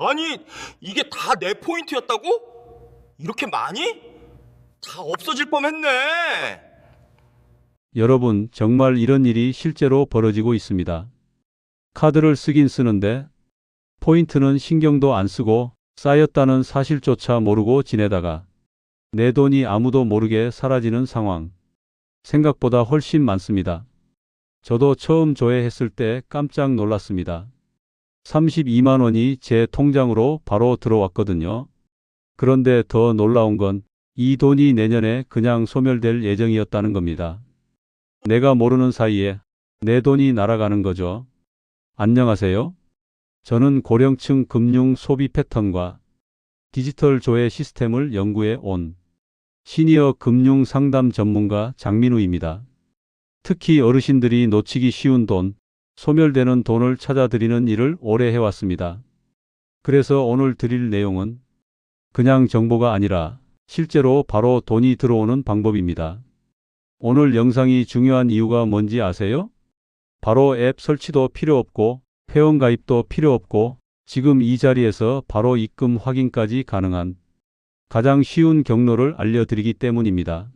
아니, 이게 다 내 포인트였다고? 이렇게 많이? 다 없어질 뻔했네. 여러분, 정말 이런 일이 실제로 벌어지고 있습니다. 카드를 쓰긴 쓰는데 포인트는 신경도 안 쓰고 쌓였다는 사실조차 모르고 지내다가 내 돈이 아무도 모르게 사라지는 상황. 생각보다 훨씬 많습니다. 저도 처음 조회했을 때 깜짝 놀랐습니다. 32만 원이 제 통장으로 바로 들어왔거든요. 그런데 더 놀라운 건 이 돈이 내년에 그냥 소멸될 예정이었다는 겁니다. 내가 모르는 사이에 내 돈이 날아가는 거죠. 안녕하세요. 저는 고령층 금융 소비 패턴과 디지털 조회 시스템을 연구해 온 시니어 금융 상담 전문가 장민우입니다. 특히 어르신들이 놓치기 쉬운 돈, 소멸되는 돈을 찾아드리는 일을 오래 해왔습니다. 그래서 오늘 드릴 내용은 그냥 정보가 아니라 실제로 바로 돈이 들어오는 방법입니다. 오늘 영상이 중요한 이유가 뭔지 아세요? 바로 앱 설치도 필요 없고 회원 가입도 필요 없고 지금 이 자리에서 바로 입금 확인까지 가능한 가장 쉬운 경로를 알려드리기 때문입니다.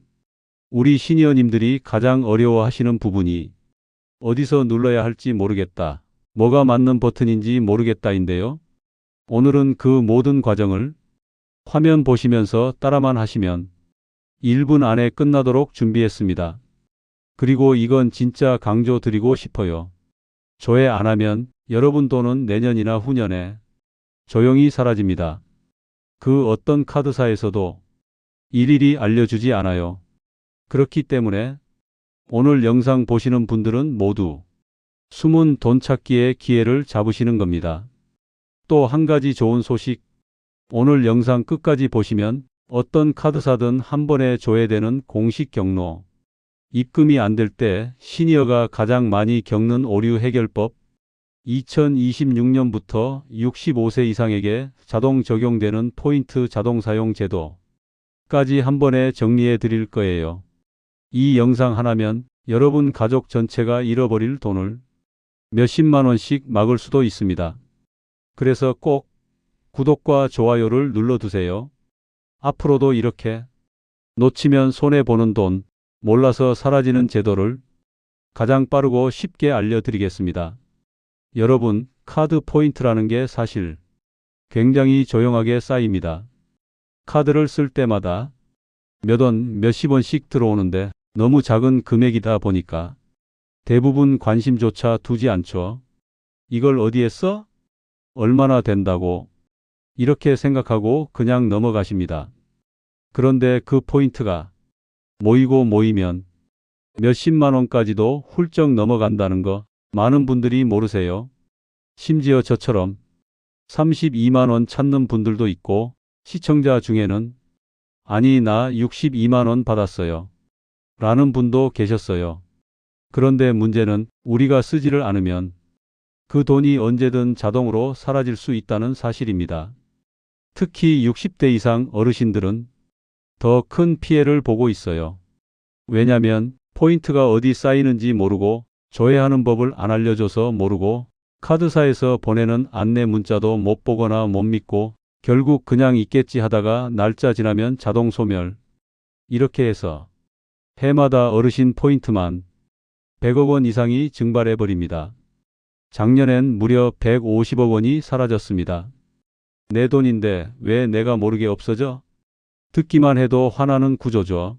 우리 시니어님들이 가장 어려워하시는 부분이 어디서 눌러야 할지 모르겠다. 뭐가 맞는 버튼인지 모르겠다인데요. 오늘은 그 모든 과정을 화면 보시면서 따라만 하시면 1분 안에 끝나도록 준비했습니다. 그리고 이건 진짜 강조 드리고 싶어요. 조회 안 하면 여러분 돈은 내년이나 후년에 조용히 사라집니다. 그 어떤 카드사에서도 일일이 알려주지 않아요. 그렇기 때문에 오늘 영상 보시는 분들은 모두 숨은 돈 찾기의 기회를 잡으시는 겁니다. 또 한 가지 좋은 소식, 오늘 영상 끝까지 보시면 어떤 카드사든 한 번에 조회되는 공식 경로, 입금이 안 될 때 시니어가 가장 많이 겪는 오류 해결법, 2026년부터 65세 이상에게 자동 적용되는 포인트 자동 사용 제도까지 한 번에 정리해 드릴 거예요. 이 영상 하나면 여러분 가족 전체가 잃어버릴 돈을 몇십만 원씩 막을 수도 있습니다. 그래서 꼭 구독과 좋아요를 눌러두세요. 앞으로도 이렇게 놓치면 손해보는 돈, 몰라서 사라지는 제도를 가장 빠르고 쉽게 알려드리겠습니다. 여러분, 카드 포인트라는 게 사실 굉장히 조용하게 쌓입니다. 카드를 쓸 때마다 몇 원, 몇십 원씩 들어오는데 너무 작은 금액이다 보니까 대부분 관심조차 두지 않죠. 이걸 어디에 써? 얼마나 된다고? 이렇게 생각하고 그냥 넘어가십니다. 그런데 그 포인트가 모이고 모이면 몇십만 원까지도 훌쩍 넘어간다는 거 많은 분들이 모르세요. 심지어 저처럼 32만 원 찾는 분들도 있고 시청자 중에는 아니 나 62만 원 받았어요. 라는 분도 계셨어요. 그런데 문제는 우리가 쓰지를 않으면 그 돈이 언제든 자동으로 사라질 수 있다는 사실입니다. 특히 60대 이상 어르신들은 더 큰 피해를 보고 있어요. 왜냐면 포인트가 어디 쌓이는지 모르고 조회하는 법을 안 알려줘서 모르고 카드사에서 보내는 안내 문자도 못 보거나 못 믿고 결국 그냥 있겠지 하다가 날짜 지나면 자동 소멸. 이렇게 해서 해마다 어르신 포인트만 100억 원 이상이 증발해 버립니다. 작년엔 무려 150억 원이 사라졌습니다. 내 돈인데 왜 내가 모르게 없어져? 듣기만 해도 화나는 구조죠.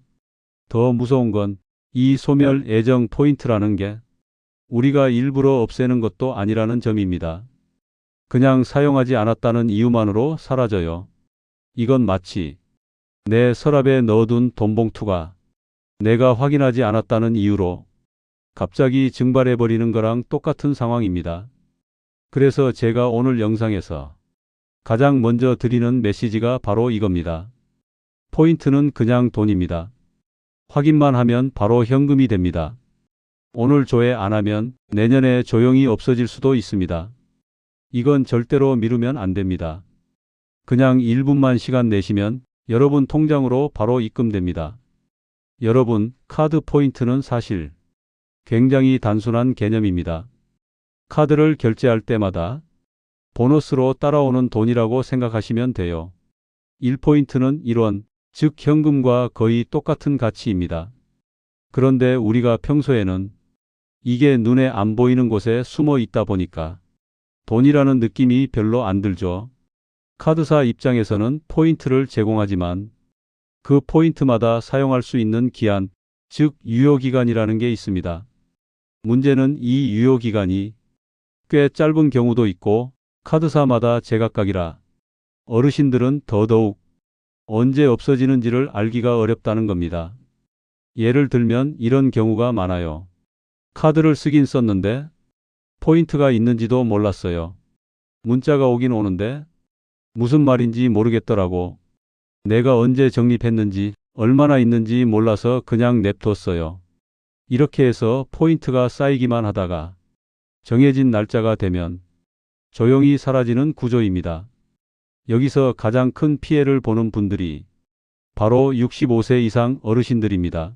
더 무서운 건 이 소멸 애정 포인트라는 게 우리가 일부러 없애는 것도 아니라는 점입니다. 그냥 사용하지 않았다는 이유만으로 사라져요. 이건 마치 내 서랍에 넣어둔 돈봉투가 내가 확인하지 않았다는 이유로 갑자기 증발해 버리는 거랑 똑같은 상황입니다. 그래서 제가 오늘 영상에서 가장 먼저 드리는 메시지가 바로 이겁니다. 포인트는 그냥 돈입니다. 확인만 하면 바로 현금이 됩니다. 오늘 조회 안 하면 내년에 조용히 없어질 수도 있습니다. 이건 절대로 미루면 안 됩니다. 그냥 1분만 시간 내시면 여러분 통장으로 바로 입금됩니다. 여러분, 카드 포인트는 사실 굉장히 단순한 개념입니다. 카드를 결제할 때마다 보너스로 따라오는 돈이라고 생각하시면 돼요. 1포인트는 1원, 즉 현금과 거의 똑같은 가치입니다. 그런데 우리가 평소에는 이게 눈에 안 보이는 곳에 숨어 있다 보니까 돈이라는 느낌이 별로 안 들죠. 카드사 입장에서는 포인트를 제공하지만 그 포인트마다 사용할 수 있는 기한, 즉 유효기간이라는 게 있습니다. 문제는 이 유효기간이 꽤 짧은 경우도 있고 카드사마다 제각각이라 어르신들은 더더욱 언제 없어지는지를 알기가 어렵다는 겁니다. 예를 들면 이런 경우가 많아요. 카드를 쓰긴 썼는데 포인트가 있는지도 몰랐어요. 문자가 오긴 오는데 무슨 말인지 모르겠더라고. 내가 언제 적립했는지 얼마나 있는지 몰라서 그냥 냅뒀어요. 이렇게 해서 포인트가 쌓이기만 하다가 정해진 날짜가 되면 조용히 사라지는 구조입니다. 여기서 가장 큰 피해를 보는 분들이 바로 65세 이상 어르신들입니다.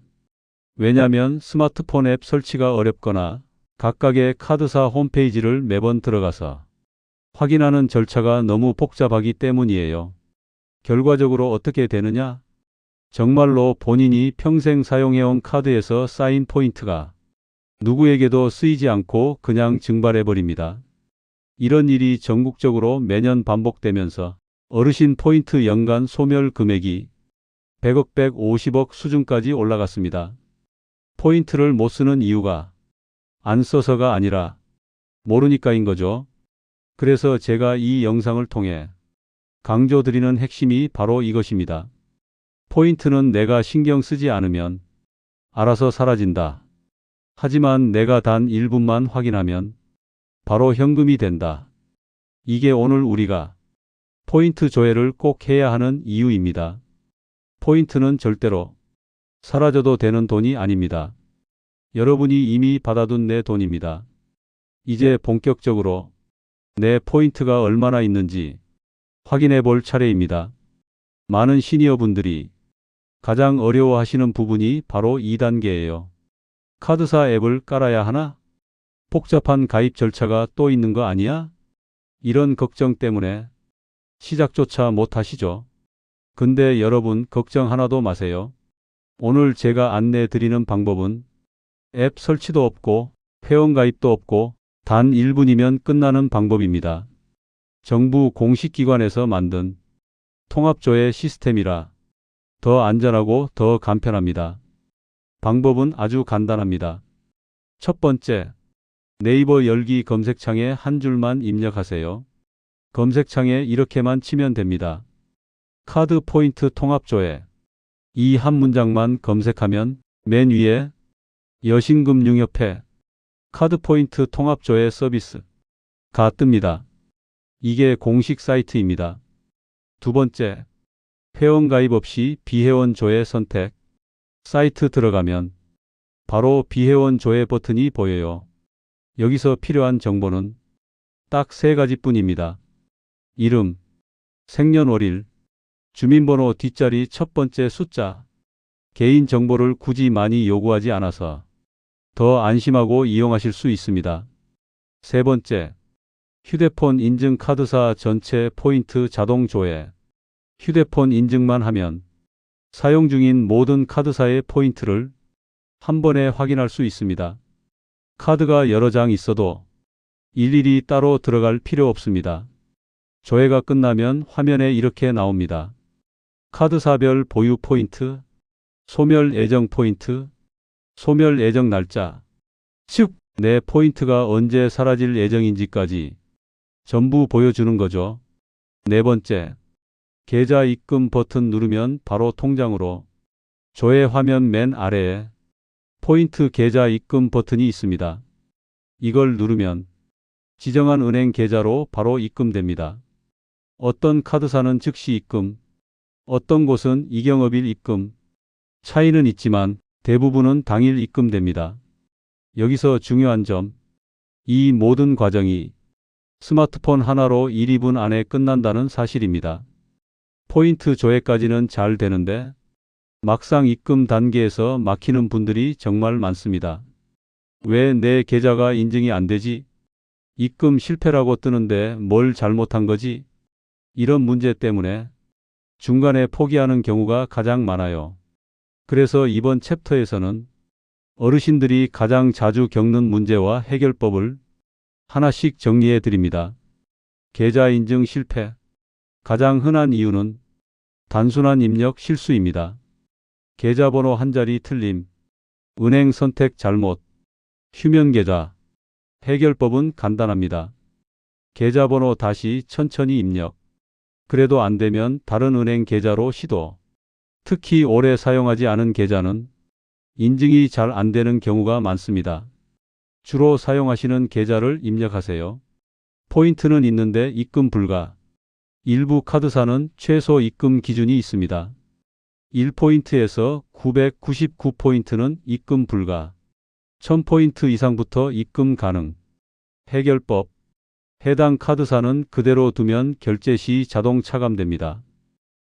왜냐하면 스마트폰 앱 설치가 어렵거나 각각의 카드사 홈페이지를 매번 들어가서 확인하는 절차가 너무 복잡하기 때문이에요. 결과적으로 어떻게 되느냐? 정말로 본인이 평생 사용해온 카드에서 쌓인 포인트가 누구에게도 쓰이지 않고 그냥 증발해 버립니다. 이런 일이 전국적으로 매년 반복되면서 어르신 포인트 연간 소멸 금액이 100억 150억 수준까지 올라갔습니다. 포인트를 못 쓰는 이유가 안 써서가 아니라 모르니까인 거죠. 그래서 제가 이 영상을 통해 강조드리는 핵심이 바로 이것입니다. 포인트는 내가 신경 쓰지 않으면 알아서 사라진다. 하지만 내가 단 1분만 확인하면 바로 현금이 된다. 이게 오늘 우리가 포인트 조회를 꼭 해야 하는 이유입니다. 포인트는 절대로 사라져도 되는 돈이 아닙니다. 여러분이 이미 받아둔 내 돈입니다. 이제 본격적으로 내 포인트가 얼마나 있는지 확인해 볼 차례입니다. 많은 시니어 분들이 가장 어려워하시는 부분이 바로 2단계예요. 카드사 앱을 깔아야 하나? 복잡한 가입 절차가 또 있는 거 아니야? 이런 걱정 때문에 시작조차 못 하시죠. 근데 여러분 걱정 하나도 마세요. 오늘 제가 안내 드리는 방법은 앱 설치도 없고 회원 가입도 없고 단 1분이면 끝나는 방법입니다. 정부 공식 기관에서 만든 통합조회 시스템이라 더 안전하고 더 간편합니다. 방법은 아주 간단합니다. 첫 번째, 네이버 열기 검색창에 한 줄만 입력하세요. 검색창에 이렇게만 치면 됩니다. 카드 포인트 통합조회. 이 한 문장만 검색하면 맨 위에 여신금융협회 카드 포인트 통합조회 서비스가 뜹니다. 이게 공식 사이트입니다. 두 번째, 회원 가입 없이 비회원 조회 선택. 사이트 들어가면 바로 비회원 조회 버튼이 보여요. 여기서 필요한 정보는 딱 세 가지 뿐입니다. 이름, 생년월일, 주민번호 뒷자리 첫 번째 숫자, 개인 정보를 굳이 많이 요구하지 않아서 더 안심하고 이용하실 수 있습니다. 세 번째, 휴대폰 인증 카드사 전체 포인트 자동 조회. 휴대폰 인증만 하면 사용 중인 모든 카드사의 포인트를 한 번에 확인할 수 있습니다. 카드가 여러 장 있어도 일일이 따로 들어갈 필요 없습니다. 조회가 끝나면 화면에 이렇게 나옵니다. 카드사별 보유 포인트, 소멸 예정 포인트, 소멸 예정 날짜, 즉, 내 포인트가 언제 사라질 예정인지까지 전부 보여주는 거죠. 네 번째, 계좌 입금 버튼 누르면 바로 통장으로 조회 화면 맨 아래에 포인트 계좌 입금 버튼이 있습니다. 이걸 누르면 지정한 은행 계좌로 바로 입금됩니다. 어떤 카드사는 즉시 입금, 어떤 곳은 이경업일 입금, 차이는 있지만 대부분은 당일 입금됩니다. 여기서 중요한 점, 이 모든 과정이 스마트폰 하나로 1, 2분 안에 끝난다는 사실입니다. 포인트 조회까지는 잘 되는데 막상 입금 단계에서 막히는 분들이 정말 많습니다. 왜 내 계좌가 인증이 안 되지? 입금 실패라고 뜨는데 뭘 잘못한 거지? 이런 문제 때문에 중간에 포기하는 경우가 가장 많아요. 그래서 이번 챕터에서는 어르신들이 가장 자주 겪는 문제와 해결법을 하나씩 정리해 드립니다. 계좌 인증 실패. 가장 흔한 이유는 단순한 입력 실수입니다. 계좌번호 한 자리 틀림, 은행 선택 잘못, 휴면 계좌. 해결법은 간단합니다. 계좌번호 다시 천천히 입력. 그래도 안 되면 다른 은행 계좌로 시도. 특히 오래 사용하지 않은 계좌는 인증이 잘 안 되는 경우가 많습니다. 주로 사용하시는 계좌를 입력하세요. 포인트는 있는데 입금 불가. 일부 카드사는 최소 입금 기준이 있습니다. 1포인트에서 999포인트는 입금 불가. 1000포인트 이상부터 입금 가능. 해결법. 해당 카드사는 그대로 두면 결제 시 자동 차감됩니다.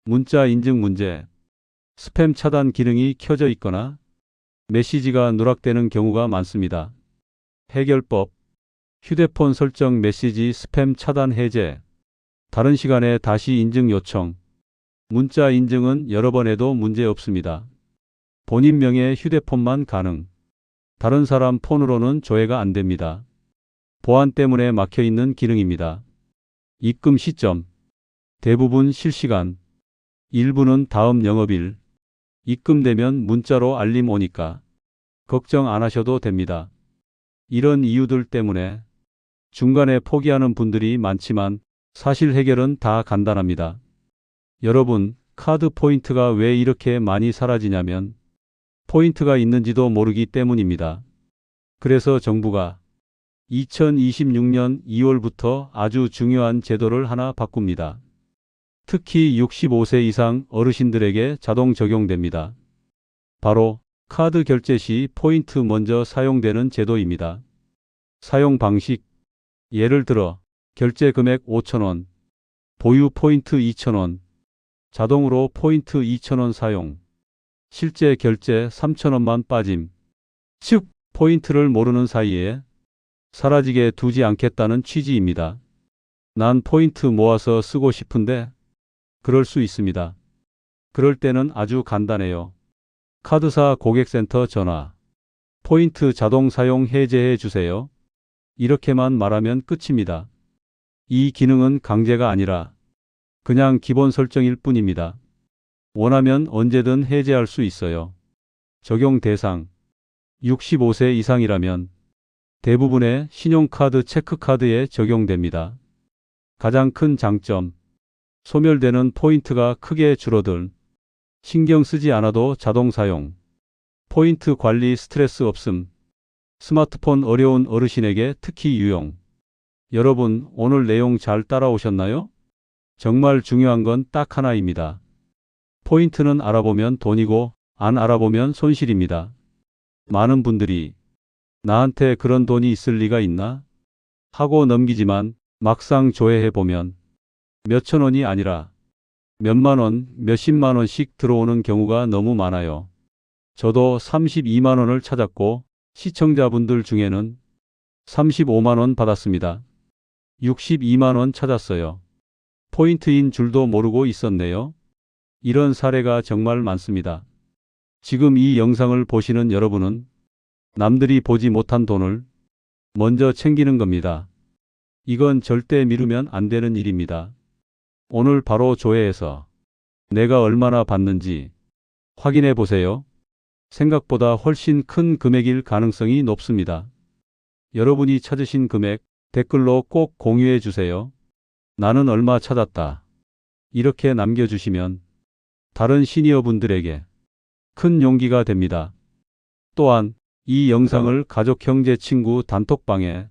문자 인증 문제. 스팸 차단 기능이 켜져 있거나 메시지가 누락되는 경우가 많습니다. 해결법. 휴대폰 설정 메시지 스팸 차단 해제. 다른 시간에 다시 인증 요청. 문자 인증은 여러 번 해도 문제 없습니다. 본인 명의 휴대폰만 가능. 다른 사람 폰으로는 조회가 안 됩니다. 보안 때문에 막혀 있는 기능입니다. 입금 시점. 대부분 실시간. 일부는 다음 영업일. 입금되면 문자로 알림 오니까 걱정 안 하셔도 됩니다. 이런 이유들 때문에 중간에 포기하는 분들이 많지만 사실 해결은 다 간단합니다. 여러분, 카드 포인트가 왜 이렇게 많이 사라지냐면 포인트가 있는지도 모르기 때문입니다. 그래서 정부가 2026년 2월부터 아주 중요한 제도를 하나 바꿉니다. 특히 65세 이상 어르신들에게 자동 적용됩니다. 바로 카드 결제 시 포인트 먼저 사용되는 제도입니다. 사용 방식 예를 들어 결제 금액 5,000원, 보유 포인트 2,000원, 자동으로 포인트 2,000원 사용, 실제 결제 3,000원만 빠짐. 즉, 포인트를 모르는 사이에 사라지게 두지 않겠다는 취지입니다. 난 포인트 모아서 쓰고 싶은데 그럴 수 있습니다. 그럴 때는 아주 간단해요. 카드사 고객센터 전화. 포인트 자동 사용 해제해 주세요. 이렇게만 말하면 끝입니다. 이 기능은 강제가 아니라 그냥 기본 설정일 뿐입니다. 원하면 언제든 해제할 수 있어요. 적용 대상 65세 이상이라면 대부분의 신용카드 체크카드에 적용됩니다. 가장 큰 장점 소멸되는 포인트가 크게 줄어든 신경 쓰지 않아도 자동 사용 포인트 관리 스트레스 없음 스마트폰 어려운 어르신에게 특히 유용 여러분 오늘 내용 잘 따라오셨나요? 정말 중요한 건 딱 하나입니다. 포인트는 알아보면 돈이고 안 알아보면 손실입니다. 많은 분들이 나한테 그런 돈이 있을 리가 있나? 하고 넘기지만 막상 조회해 보면 몇천 원이 아니라 몇만 원, 몇십만 원씩 들어오는 경우가 너무 많아요. 저도 32만 원을 찾았고 시청자분들 중에는 35만 원 받았습니다. 62만 원 찾았어요. 포인트인 줄도 모르고 있었네요. 이런 사례가 정말 많습니다. 지금 이 영상을 보시는 여러분은 남들이 보지 못한 돈을 먼저 챙기는 겁니다. 이건 절대 미루면 안 되는 일입니다. 오늘 바로 조회해서 내가 얼마나 받는지 확인해 보세요. 생각보다 훨씬 큰 금액일 가능성이 높습니다. 여러분이 찾으신 금액 댓글로 꼭 공유해 주세요. 나는 얼마 찾았다. 이렇게 남겨주시면 다른 시니어 분들에게 큰 용기가 됩니다. 또한 이 영상을 가족, 형제, 친구 단톡방에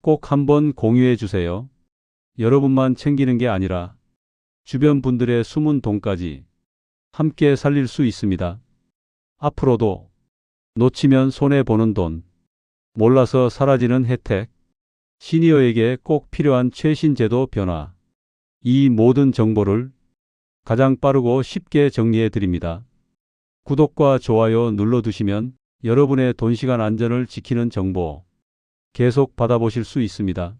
꼭 한번 공유해 주세요. 여러분만 챙기는 게 아니라 주변 분들의 숨은 돈까지 함께 살릴 수 있습니다. 앞으로도 놓치면 손해보는 돈, 몰라서 사라지는 혜택, 시니어에게 꼭 필요한 최신 제도 변화, 이 모든 정보를 가장 빠르고 쉽게 정리해 드립니다. 구독과 좋아요 눌러두시면 여러분의 돈 시간 안전을 지키는 정보, 계속 받아보실 수 있습니다.